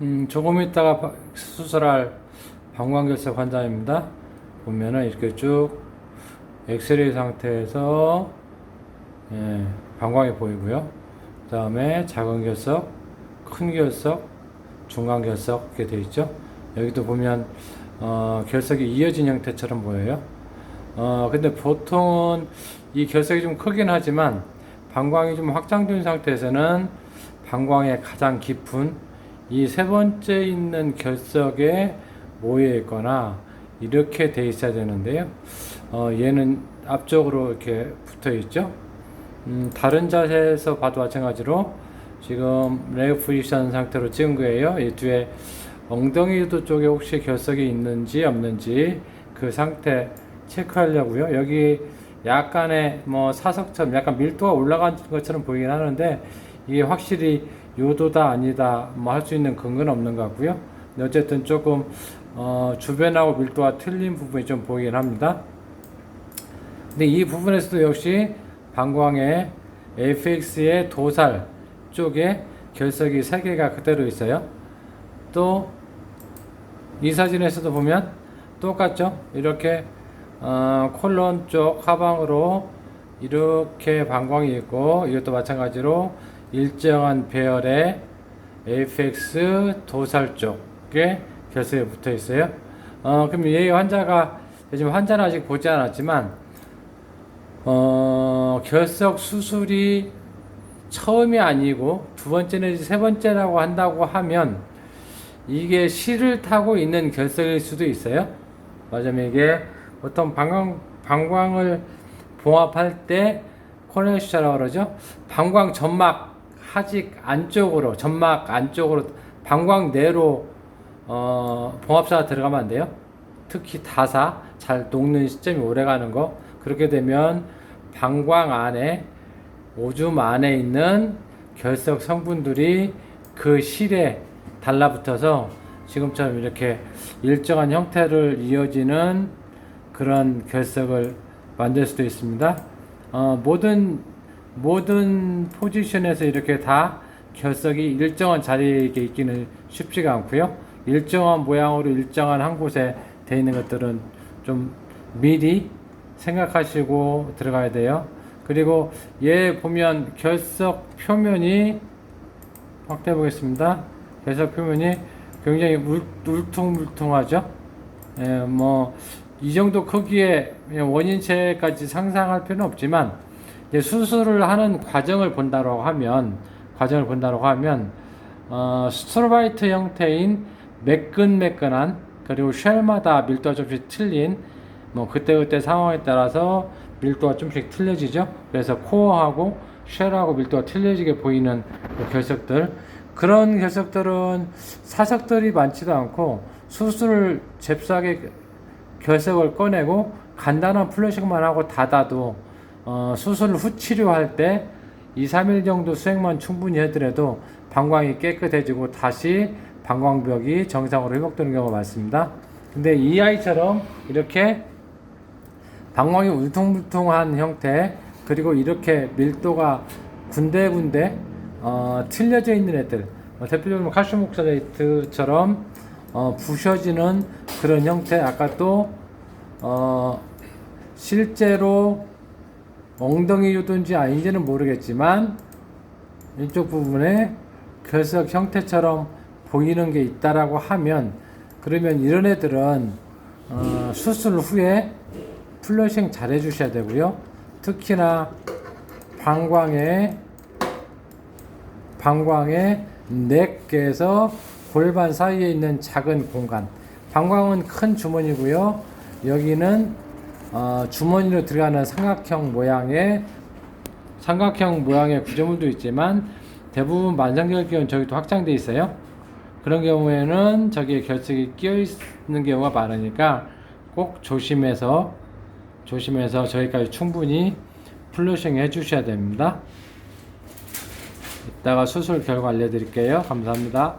음, 조금 있다가 바- 수술할 방광결석 환자입니다. 보면은 이렇게 쭉 엑스레이 상태에서 예, 방광이 보이고요. 그 다음에 작은 결석, 큰 결석, 중간 결석 이렇게 되어 있죠. 여기도 보면 어, 결석이 이어진 형태처럼 보여요. 어, 근데 보통은 이 결석이 좀 크긴 하지만 방광이 좀 확장된 상태에서는 방광의 가장 깊은 이 세 번째 있는 결석에 모여 있거나 이렇게 돼 있어야 되는데요. 어, 얘는 앞쪽으로 이렇게 붙어 있죠. 음, 다른 자세에서 봐도 마찬가지로 지금 레그 포지션 상태로 찍은 거예요. 이 뒤에 엉덩이도 쪽에 혹시 결석이 있는지 없는지 그 상태 체크하려고요. 여기 약간의 뭐 사석처럼 약간 밀도가 올라간 것처럼 보이긴 하는데 이게 확실히 요도다 아니다 뭐 할 수 있는 근거는 없는 것 같고요. 어쨌든 조금 어, 주변하고 밀도가 틀린 부분이 좀 보이긴 합니다. 근데 이 부분에서도 역시 방광의 FX의 도살 쪽에 결석이 3개가 그대로 있어요. 또 이 사진에서도 보면 똑같죠? 이렇게 어, 콜론 쪽 하방으로 이렇게 방광이 있고 이것도 마찬가지로 일정한 배열의 AFX 도살 쪽에 결석이 붙어 있어요. 어, 그럼 이 환자가 지금 환자는 아직 보지 않았지만 어, 결석 수술이 처음이 아니고 두 번째 내지 세 번째라고 한다고 하면 이게 실을 타고 있는 결석일 수도 있어요. 맞으면 이게 보통 방광, 방광을 봉합할 때 코네슈라고 그러죠. 방광 점막 하직 안쪽으로, 점막 안쪽으로, 방광 내로 어, 봉합사가 들어가면 안 돼요. 특히 다사, 잘 녹는 시점이 오래 가는 거. 그렇게 되면 방광 안에, 오줌 안에 있는 결석 성분들이 그 실에 달라붙어서 지금처럼 이렇게 일정한 형태를 이어지는 그런 결석을 만들 수도 있습니다. 어, 모든 모든 포지션에서 이렇게 다 결석이 일정한 자리에 있기는 쉽지가 않고요. 일정한 모양으로 일정한 한 곳에 돼 있는 것들은 좀 미리 생각하시고 들어가야 돼요. 그리고 얘 보면 결석 표면이 확대해 보겠습니다. 결석 표면이 굉장히 울, 울퉁불퉁하죠. 예, 뭐, 이 정도 크기의 원인체까지 상상할 필요는 없지만, 수술을 하는 과정을 본다고 하면, 과정을 본다고 하면, 어, 스트로바이트 형태인 매끈매끈한, 그리고 쉘마다 밀도가 좀씩 틀린, 뭐, 그때그때 상황에 따라서 밀도가 좀씩 틀려지죠. 그래서 코어하고 쉘하고 밀도가 틀려지게 보이는 그 결석들. 그런 결석들은 사석들이 많지도 않고 수술을 잽싸게 결석을 꺼내고 간단한 플러싱만 하고 닫아도 어, 수술 후 치료할 때 2, 3일 정도 수행만 충분히 하더라도 방광이 깨끗해지고 다시 방광벽이 정상으로 회복되는 경우가 많습니다. 근데 이 아이처럼 이렇게 방광이 울퉁불퉁한 형태 그리고 이렇게 밀도가 군데군데 어, 틀려져 있는 애들 어, 대표적으로 칼슘 옥사데이트처럼 어, 부셔지는 그런 형태 아까 또 어, 실제로 엉덩이 요든지 아닌지는 모르겠지만 이쪽 부분에 결석 형태처럼 보이는 게 있다라고 하면 그러면 이런 애들은 어, 수술 후에 플러싱 잘 해주셔야 되고요. 특히나 방광에 방광의 넥에서 골반 사이에 있는 작은 공간. 방광은 큰 주머니고요. 여기는 어, 주머니로 들어가는 삼각형 모양의 삼각형 모양의 구조물도 있지만 대부분 만성결기는 저기도 확장돼 있어요. 그런 경우에는 저기에 결석이 끼어 있는 경우가 많으니까 꼭 조심해서 조심해서 저기까지 충분히 플러싱 해주셔야 됩니다. 이따가 수술 결과 알려드릴게요. 감사합니다.